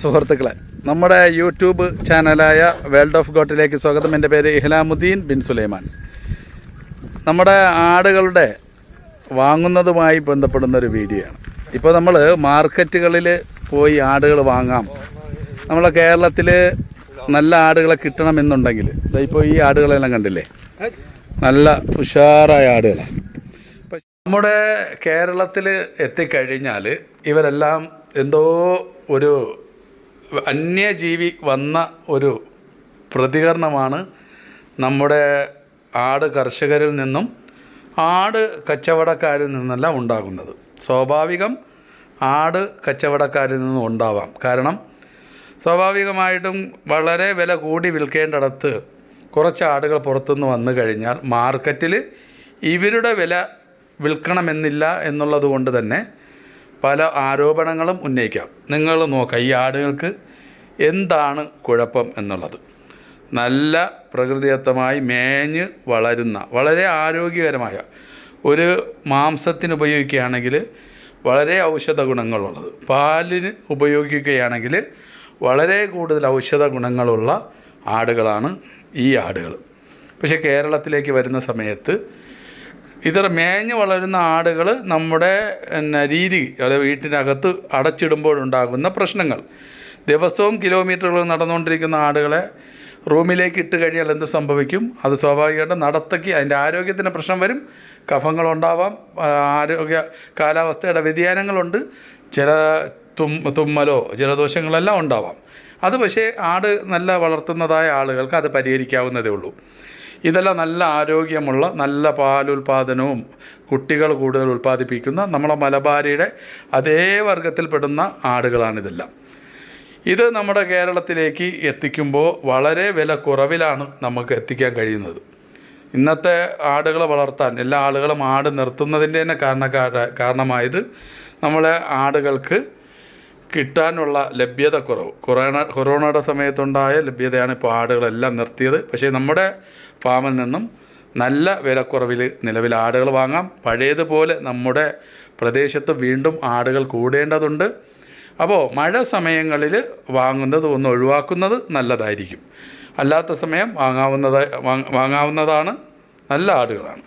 സുഹൃത്തുക്കളെ നമ്മുടെ യൂട്യൂബ് ചാനലായ വേൾഡ് ഓഫ് ഗോട്ടിലേക്ക് സ്വാഗതം. എന്റെ പേര് ഇഹ്ലാമുദ്ദീൻ ബിൻ സുലൈമാൻ. നമ്മുടെ ആടുകളുടെ വാങ്ങുന്നതുമായി ബന്ധപ്പെടുന്ന ഒരു വീഡിയോ ആണ് ഇപ്പോൾ നമ്മൾ മാർക്കറ്റുകളിൽ പോയി ആടുകൾ വാങ്ങാം. നമ്മളെ കേരളത്തിൽ നല്ല ആടുകളെ കിട്ടണമെന്നുണ്ടെങ്കിൽ ഇപ്പോൾ ഈ ആടുകളെല്ലാം കണ്ടില്ലേ? നല്ല ഉഷാറായ ആടുകളാണ്. നമ്മുടെ കേരളത്തിൽ എത്തിക്കഴിഞ്ഞാൽ ഇവരെല്ലാം എന്തോ ഒരു അന്യജീവി വന്ന ഒരു പ്രതികരണമാണ് നമ്മുടെ ആട് കർഷകരിൽ നിന്നും ആട് കച്ചവടക്കാരിൽ നിന്നെല്ലാം ഉണ്ടാകുന്നത്. സ്വാഭാവികം ആട് കച്ചവടക്കാരിൽ നിന്നും ഉണ്ടാവാം. കാരണം സ്വാഭാവികമായിട്ടും വളരെ വില കൂടി വിൽക്കേണ്ടടത്ത് കുറച്ച് ആടുകൾ പുറത്തുനിന്ന് വന്നു കഴിഞ്ഞാൽ മാർക്കറ്റിൽ ഇവരുടെ വില വിൽക്കണമെന്നില്ല എന്നുള്ളത് കൊണ്ട് തന്നെ പല ആരോപണങ്ങളും ഉന്നയിക്കാം. നിങ്ങൾ നോക്കുക ഈ ആടുകൾക്ക് എന്താണ് കുഴപ്പം എന്നുള്ളത്. നല്ല പ്രകൃതിദത്തമായി മേഞ്ഞ് വളരുന്ന വളരെ ആരോഗ്യകരമായ ഒരു മാംസത്തിന് ഉപയോഗിക്കുകയാണെങ്കിൽ വളരെ ഔഷധ ഗുണങ്ങളുള്ളത്. പാലിന് ഉപയോഗിക്കുകയാണെങ്കിൽ വളരെ കൂടുതൽ ഔഷധ ഗുണങ്ങളുള്ള ആടുകളാണ് ഈ ആടുകൾ. പക്ഷേ കേരളത്തിലേക്ക് വരുന്ന സമയത്ത് ഇതർ മേഞ്ഞ് വളരുന്ന ആടുകൾ നമ്മുടെ പിന്നെ രീതി അതായത് വീട്ടിനകത്ത് അടച്ചിടുമ്പോഴുണ്ടാകുന്ന പ്രശ്നങ്ങൾ. ദിവസവും കിലോമീറ്ററുകൾ നടന്നുകൊണ്ടിരിക്കുന്ന ആടുകളെ റൂമിലേക്ക് ഇട്ട് കഴിഞ്ഞാൽ എന്ത് സംഭവിക്കും? അത് സ്വാഭാവികമായിട്ടും നടത്തയ്ക്ക് അതിന്റെ ആരോഗ്യത്തിന് പ്രശ്നം വരും. കഫങ്ങളുണ്ടാവാം. ആരോഗ്യ കാലാവസ്ഥയുടെ വ്യതിയാനങ്ങളുണ്ട്. ചില തും തുമ്മലോ ജലദോഷങ്ങളെല്ലാം ഉണ്ടാവാം. അത് പക്ഷേ ആട് നല്ല വളർത്തുന്നതായ ആളുകൾക്ക് അത് പരിഹരിക്കാവുന്നതേ ഉള്ളൂ. ഇതെല്ലാം നല്ല ആരോഗ്യമുള്ള നല്ല പാലുൽപാദനവും കുട്ടികൾ കൂടുതൽ ഉൽപ്പാദിപ്പിക്കുന്ന നമ്മളെ മലബാരിയുടെ അതേ വർഗത്തിൽപ്പെടുന്ന ആടുകളാണിതെല്ലാം. ഇത് നമ്മുടെ കേരളത്തിലേക്ക് എത്തിക്കുമ്പോൾ വളരെ വില കുറവിലാണ് നമുക്ക് എത്തിക്കാൻ കഴിയുന്നത്. ഇന്നത്തെ ആടുകളെ വളർത്താൻ എല്ലാ ആളുകളും ആട് നിർത്തുന്നതിന്റെ തന്നെ കാരണക്കാര കാരണമായത് നമ്മളെ ആടുകൾക്ക് കിട്ടാനുള്ള ലഭ്യത കുറവ്. കൊറോണ കൊറോണയുടെ സമയത്തുണ്ടായ ലഭ്യതയാണ് ഇപ്പോൾ ആടുകളെല്ലാം നിർത്തിയത്. പക്ഷേ നമ്മുടെ ഫാമിൽ നിന്നും നല്ല വിലക്കുറവിൽ നിലവിൽ ആടുകൾ വാങ്ങാം. പഴയതുപോലെ നമ്മുടെ പ്രദേശത്ത് വീണ്ടും ആടുകൾ കൂടേണ്ടതുണ്ട്. അപ്പോൾ മഴ സമയങ്ങളിൽ വാങ്ങുന്നത് ഒന്ന് ഒഴിവാക്കുന്നത് നല്ലതായിരിക്കും. അല്ലാത്ത സമയം വാങ്ങാവുന്നത് വാങ്ങാവുന്നതാണ് നല്ല ആടുകളാണ്.